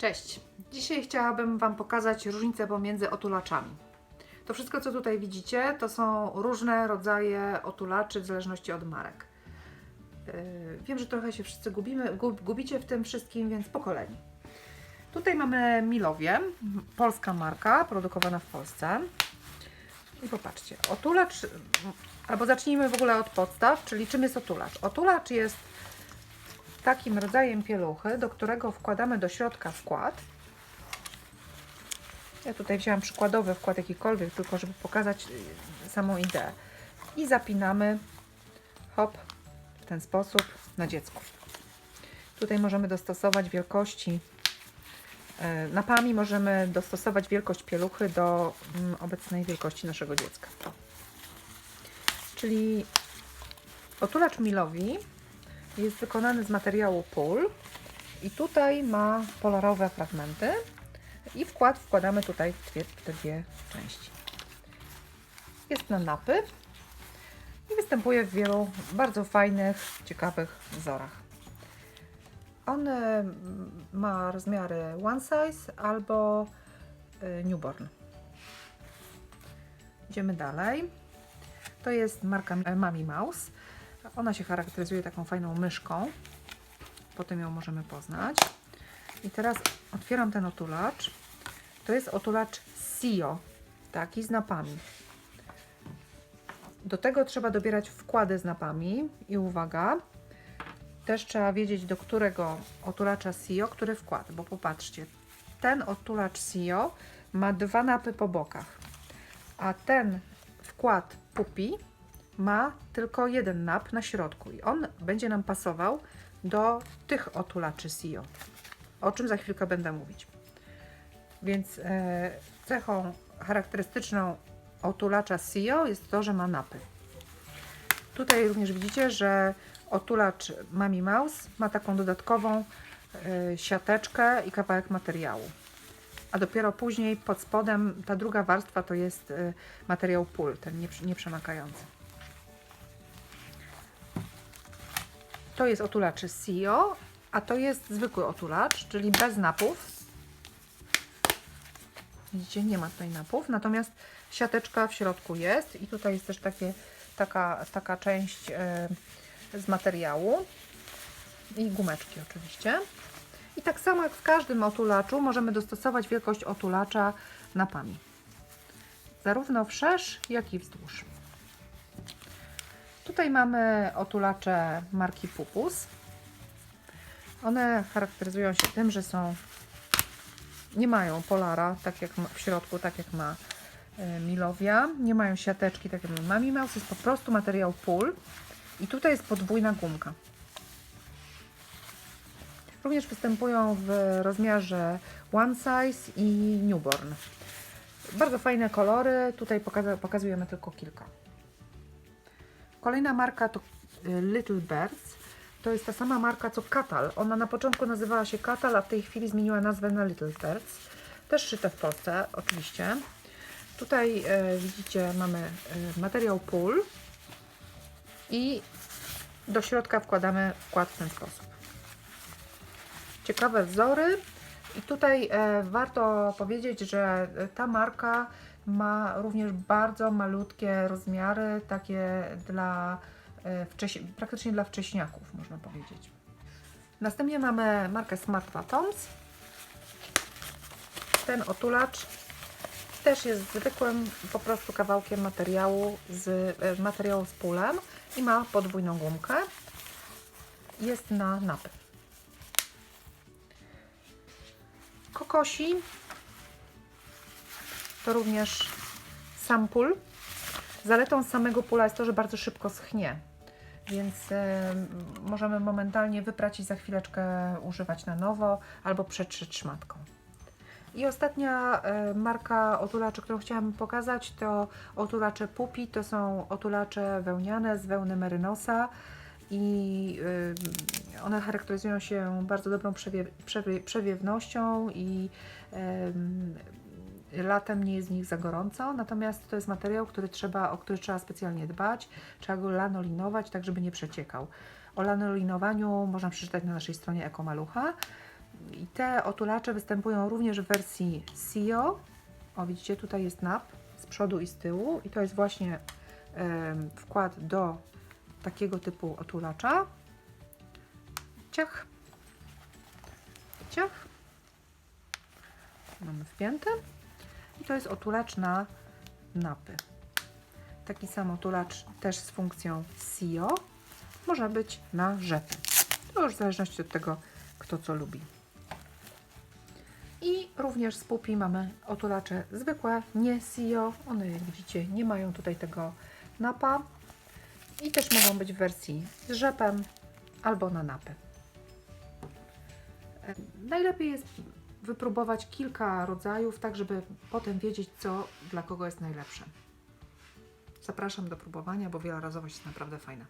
Cześć! Dzisiaj chciałabym Wam pokazać różnicę pomiędzy otulaczami. To wszystko, co tutaj widzicie, to są różne rodzaje otulaczy w zależności od marek. Yy, Wiem, że trochę się wszyscy gubimy, gub, gubicie w tym wszystkim, więc po kolei. Tutaj mamy Milowie, polska marka, produkowana w Polsce. I popatrzcie, otulacz, albo zacznijmy w ogóle od podstaw, czyli czym jest otulacz. Otulacz jest takim rodzajem pieluchy, do którego wkładamy do środka wkład. Ja tutaj wzięłam przykładowy wkład jakikolwiek, tylko żeby pokazać y, samą ideę. I zapinamy, hop, w ten sposób na dziecku. Tutaj możemy dostosować wielkości e, napami, możemy dostosować wielkość pieluchy do mm, obecnej wielkości naszego dziecka. Czyli otulacz milowi jest wykonany z materiału pól i tutaj ma polarowe fragmenty i wkład wkładamy tutaj w te dwie części. Jest na napy i występuje w wielu bardzo fajnych, ciekawych wzorach. On mm, ma rozmiary one size albo y, newborn. Idziemy dalej. To jest marka Mami Mouse. Ona się charakteryzuje taką fajną myszką. Potem ją możemy poznać. I teraz otwieram ten otulacz. To jest otulacz Sio, taki z napami. Do tego trzeba dobierać wkłady z napami. I uwaga, też trzeba wiedzieć, do którego otulacza Sio, który wkład. Bo popatrzcie, ten otulacz Sio ma dwa napy po bokach, a ten wkład Pupi ma tylko jeden nap na środku i on będzie nam pasował do tych otulaczy SIO, o czym za chwilkę będę mówić. Więc e, cechą charakterystyczną otulacza SIO jest to, że ma napy. Tutaj również widzicie, że otulacz Mami Mouse ma taką dodatkową e, siateczkę i kawałek materiału. A dopiero później pod spodem ta druga warstwa to jest e, materiał pól, ten nieprzy- To jest otulacz SIO, a to jest zwykły otulacz, czyli bez napów. Widzicie, nie ma tutaj napów, natomiast siateczka w środku jest i tutaj jest też takie, taka, taka część e, z materiału i gumeczki oczywiście. I tak samo jak w każdym otulaczu możemy dostosować wielkość otulacza napami. Zarówno wszerz, jak i wzdłuż. Tutaj mamy otulacze marki Pupus. One charakteryzują się tym, że są nie mają polara, tak jak ma, w środku, tak jak ma e, Milowia. Nie mają siateczki, tak jak ma Mami Mouse. Jest po prostu materiał pól. I tutaj jest podwójna gumka. Również występują w rozmiarze one size i newborn. Bardzo fajne kolory. Tutaj pokazujemy tylko kilka. Kolejna marka to y, Little Birds. To jest ta sama marka co Katal. Ona na początku nazywała się Katal, a w tej chwili zmieniła nazwę na Little Birds. Też szyte w Polsce, oczywiście. Tutaj e, widzicie, mamy e, materiał pól i do środka wkładamy wkład w ten sposób. Ciekawe wzory. I tutaj e, warto powiedzieć, że ta marka ma również bardzo malutkie rozmiary, takie dla e, praktycznie dla wcześniaków, można powiedzieć. Następnie mamy markę Smart Bottoms. Ten otulacz też jest zwykłym po prostu kawałkiem materiału z e, materiału z pólem i ma podwójną gumkę. Jest na napy. Kokosi to również sam pól. Zaletą samego pula jest to, że bardzo szybko schnie, więc e, możemy momentalnie wyprać i za chwileczkę używać na nowo albo przetrzeć szmatką. I ostatnia e, marka otulaczy, którą chciałam pokazać, to otulacze Pupi. To są otulacze wełniane z wełny merynosa i y, one charakteryzują się bardzo dobrą przewie, przewie, przewiewnością i em, latem nie jest w nich za gorąco, natomiast to jest materiał, który trzeba, o który trzeba specjalnie dbać, trzeba go lanolinować, tak żeby nie przeciekał. O lanolinowaniu można przeczytać na naszej stronie Ekomalucha. I te otulacze występują również w wersji SIO. O, widzicie, tutaj jest nap z przodu i z tyłu. I to jest właśnie em, wkład do takiego typu otulacza. Ciach. Ciach. Mamy wpięty. I to jest otulacz na napy. Taki sam otulacz też z funkcją SIO może być na rzepy. To już w zależności od tego, kto co lubi. I również z pupi mamy otulacze zwykłe, nie SIO. One, jak widzicie, nie mają tutaj tego napa. I też mogą być w wersji z rzepem albo na napy. E, Najlepiej jest wypróbować kilka rodzajów, tak żeby potem wiedzieć, co dla kogo jest najlepsze. Zapraszam do próbowania, bo wielorazowość jest naprawdę fajna.